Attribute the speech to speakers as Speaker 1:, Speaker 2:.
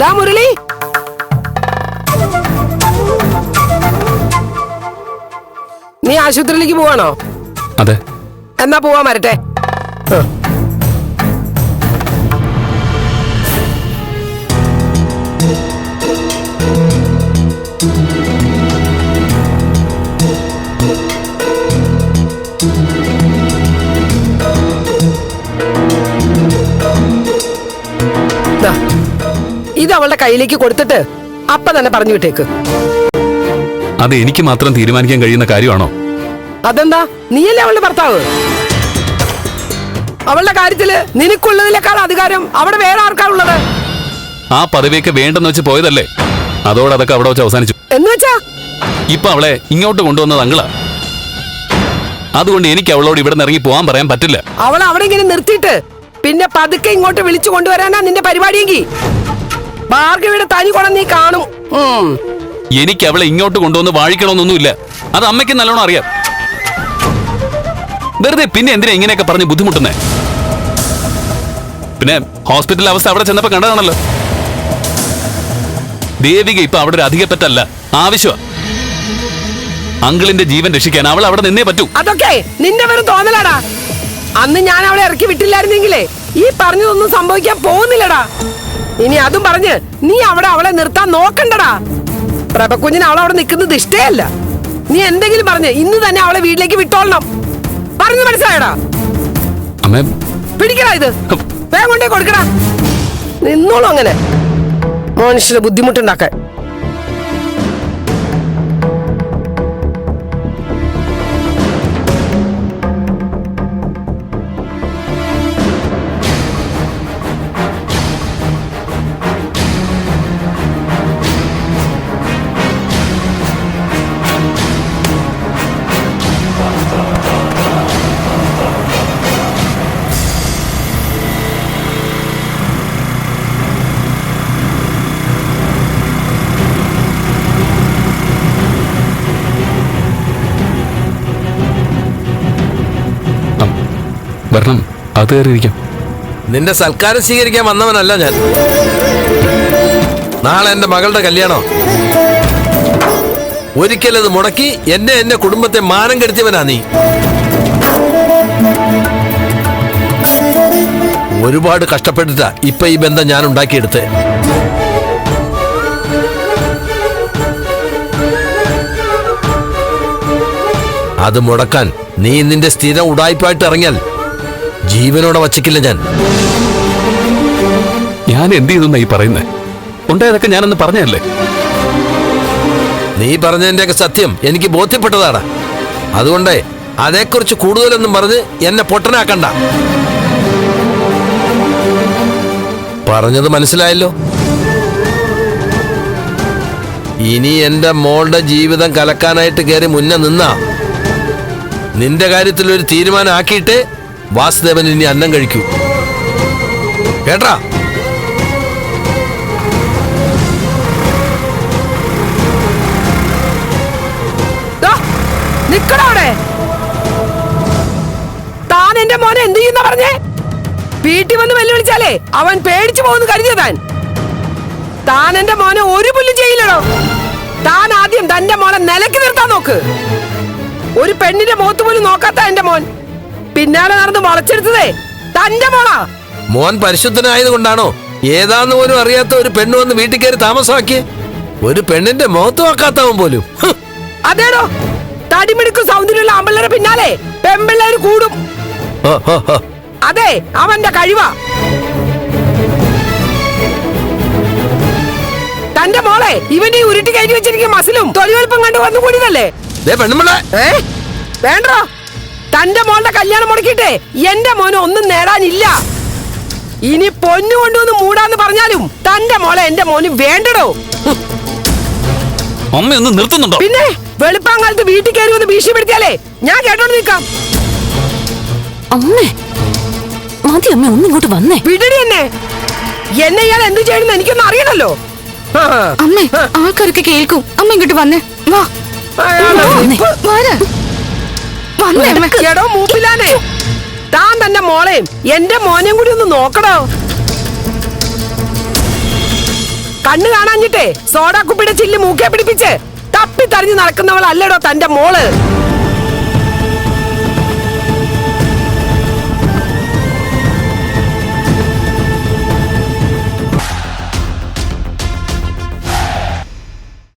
Speaker 1: ദാ മുരളി. നീ ആശുപത്രിയിലേക്ക് പോവാണോ?
Speaker 2: അതെ.
Speaker 1: എന്നാ പോവാൻ വരട്ടെ. ആ. ഇത് അവളുടെ കയ്യിലേക്ക് കൊടുത്തിട്ട് അപ്പ തന്നെ പറഞ്ഞു വിട്ടേക്ക്.
Speaker 2: അത് എനിക്ക് മാത്രം തീരുമാനിക്കാൻ കഴിയുന്ന കാര്യമാണോ?
Speaker 1: അതെന്താ? നീയല്ലേ അവളുടെ ഭർത്താവ്? അവളുടെ കാര്യത്തിൽ നിനക്കുള്ളതിനേക്കാൾ അധികാരം അവിടെ വേറെ ആർക്കാ ഉള്ളത്?
Speaker 2: ആ പദവിയൊക്കെ വേണ്ടെന്ന് വെച്ച് പോയതല്ലേ? അതോടെ അതൊക്കെ അവിടെ വെച്ച് അവസാനിച്ചു.
Speaker 1: എന്ന് വെച്ചാ?
Speaker 2: ഇപ്പൊ അവളെ ഇങ്ങോട്ട് കൊണ്ടുവന്നത് അങ്കിളാ. അതുകൊണ്ട് എനിക്ക് അവളോട് ഇവിടെ ഇറങ്ങി പോകാൻ പറയാൻ പറ്റില്ല.
Speaker 1: അവൾ അവിടെ ഇങ്ങനെ നിർത്തിയിട്ട് പിന്നെ പതുക്കെ ഇങ്ങോട്ട് വിളിച്ചു കൊണ്ടുവരാനാ നിന്റെ പരിപാടിയെങ്കിൽ ഭാർഗവിയുടെ തനി നീ കാണും.
Speaker 2: എനിക്ക് അവളെ ഇങ്ങോട്ട് കൊണ്ടുവന്ന് വാഴിക്കണമെന്നൊന്നുമില്ല. അത് അമ്മയ്ക്ക് നല്ലോണം അറിയാം. വെറുതെ പിന്നെ എന്തിനാ ഇങ്ങനെയൊക്കെ പറഞ്ഞ് ബുദ്ധിമുട്ടുന്നേ? പിന്നെ ഹോസ്പിറ്റൽ അവസ്ഥ അവിടെ ചെന്നപ്പോ കണ്ടതാണല്ലോ. ദേവിക ഇപ്പൊ അവിടെ ഒരു അധികപ്പറ്റല്ല ആവശ്യമാ. അങ്കിളിന്റെ ജീവൻ രക്ഷിക്കാൻ അവൾ അവിടെ നിന്നേ പറ്റൂ.
Speaker 1: അതൊക്കെ നിന്റെ വെറും തോന്നലാടാ. അന്ന് ഞാൻ അവളെ ഇറക്കി വിട്ടില്ലായിരുന്നെങ്കിലേ ഈ പറഞ്ഞതൊന്നും സംഭവിക്കാൻ പോകുന്നില്ലടാ. ഇനി അതും പറഞ്ഞ് നീ അവിടെ അവളെ നിർത്താൻ നോക്കണ്ടടാ. പ്രഭക്കുഞ്ഞിന് അവൾ അവിടെ നിൽക്കുന്നത് ഇഷ്ടേയല്ല. നീ എന്തെങ്കിലും പറഞ്ഞ് ഇന്ന് തന്നെ അവളെ വീട്ടിലേക്ക് വിട്ടോളണം. പറഞ്ഞു മനസ്സിലായടാ?
Speaker 2: അമ്മേ.
Speaker 1: പിടിക്കടാ ഇത്. വേഗം കൊണ്ടേ കൊടുക്കടാ. നിന്നോളൂ അങ്ങനെ. മനുഷ്യന് ബുദ്ധിമുട്ടുണ്ടാക്കാൻ.
Speaker 2: വരണം. അത് കയറിയിരിക്കാം.
Speaker 3: നിന്റെ സൽക്കാരം സ്വീകരിക്കാൻ വന്നവനല്ല ഞാൻ. നാളെ എന്റെ മകളുടെ കല്യാണം? ഒരിക്കലത് മുടക്കി എന്നെ എന്റെ കുടുംബത്തെ മാനം കെടുത്തിയവനാ നീ. ഒരുപാട് കഷ്ടപ്പെട്ടിട്ടാ ഇപ്പൊ ഈ ബന്ധം ഞാൻ ഉണ്ടാക്കിയെടുത്ത്. അത് മുടക്കാൻ നീ നിന്റെ സ്ഥിരം ഉടായ്പായിട്ട് ഇറങ്ങിയാൽ ജീവനോടെ വച്ചിക്കില്ല ഞാൻ.
Speaker 2: ഞാൻ എന്ത് ചെയ്തു ഈ പറയുന്നത് ഉണ്ടായതൊക്കെ ഞാനൊന്ന് പറഞ്ഞല്ലേ
Speaker 3: നീ പറഞ്ഞതിന്റെയൊക്കെ സത്യം എനിക്ക് ബോധ്യപ്പെട്ടതാണ്. അതുകൊണ്ട് അതേക്കുറിച്ച് കൂടുതലൊന്നും പറഞ്ഞ് എന്നെ പൊട്ടനാക്കണ്ട. പറഞ്ഞത് മനസ്സിലായല്ലോ? ഇനി എന്റെ മോളുടെ ജീവിതം കലക്കാനായിട്ട് കയറി മുന്നേ നിന്നാ. നിന്റെ കാര്യത്തിൽ ഒരു തീരുമാനം ആക്കിയിട്ട് വാസുദേവൻ ഇനി അന്നം കഴിക്കൂ. കേട്ടാ
Speaker 1: ദാ, നിക്കടാ അവിടെ. താൻ എന്റെ മോനെ എന്ത് ചെയ്യുന്ന പറഞ്ഞേ? വീട്ടിൽ വന്ന് വെല്ലുവിളിച്ചാലേ അവൻ പേടിച്ചു പോകുന്നു കരുതിയ താൻ. എന്റെ മോനെ ഒരു പുല്ലും ചെയ്യില്ലടോ. താൻ ആദ്യം തന്റെ മോനെ നിലയ്ക്ക് നിർത്താൻ നോക്ക്. ഒരു പെണ്ണിന്റെ മുഖത്ത് പോലും നോക്കാത്ത എന്റെ മോൻ. പിന്നാലെ നടന്ന് വളച്ചെടുത്തതേ. തന്റെ മോളാ.
Speaker 3: മോൻ പരിശുദ്ധനായത് കൊണ്ടാണോ ഏതാന്ന് പോലും അറിയാത്ത ഒരു പെണ്ണ് വന്ന് വീട്ടിൽ കയറി താമസമാക്കിയേ. ഒരു പെണ്ണിന്റെ മുഖത്ത് നോക്കാത്തവൻ പോലും.
Speaker 1: അതേടോ. തടിമിടുക്കും സൗന്ദര്യമുള്ള ആമ്പിള്ളേരെ പിന്നാലെ പെമ്പിള്ളേര് കൂടും. അതെ അവന്റെ കഴിവാ. തന്റെ മോളെ ഇവന്റെ ഉരുട്ടി കയറ്റി വെച്ചിരിക്കുന്ന മസിലും തൊലിവെളുപ്പം കണ്ടു വന്നു കൂടിയതല്ലേ ഏ? വേണ്ടോ തന്റെ മോളുടെ കല്യാണം മുടക്കിട്ടെ എന്റെ മോനെ ഒന്നും നേടാനില്ല. ഇനി പൊന്നു കൊണ്ടുവന്ന് മൂടാന്ന് പറഞ്ഞാലും തന്റെ മോളെ എന്റെ മോന് വേണ്ടടോ.
Speaker 2: അമ്മ ഒന്ന് നിർത്തുന്നുണ്ടോ?
Speaker 1: പിന്നെ വെളുപ്പാങ്കാലത്ത് വീട്ടിൽ കയറി വന്ന് ഭീഷണിപ്പെടുത്തിയാലേ ഞാൻ കേട്ടോണ്ട് നിൽക്കാം.
Speaker 4: അമ്മേ മതി അമ്മ ഒന്ന് ഇങ്ങോട്ട് വന്നേ.
Speaker 1: വിടടി എന്നെ. എന്നെ ഇയാൾ എന്ത് ചെയ്യണമെന്ന് എനിക്കൊന്നും അറിയണല്ലോ.
Speaker 4: അമ്മേ ആൾക്കാരൊക്കെ കേൾക്കും. അമ്മ ഇങ്ങോട്ട് വന്നേ. വാ. വരാ.
Speaker 1: എടോ മൂപ്പിലാനെ. താൻ തന്നെ മോളെയും എന്റെ മോനെയും കൂടി ഒന്ന് നോക്കടോ. കണ്ണു കാണാഞ്ഞിട്ടേ സോഡാ കുപ്പിയുടെ ചില്ല് മൂക്കെ പിടിപ്പിച്ച് തപ്പി തറിഞ്ഞു നടക്കുന്നവളല്ലടോ തന്റെ മോൾ.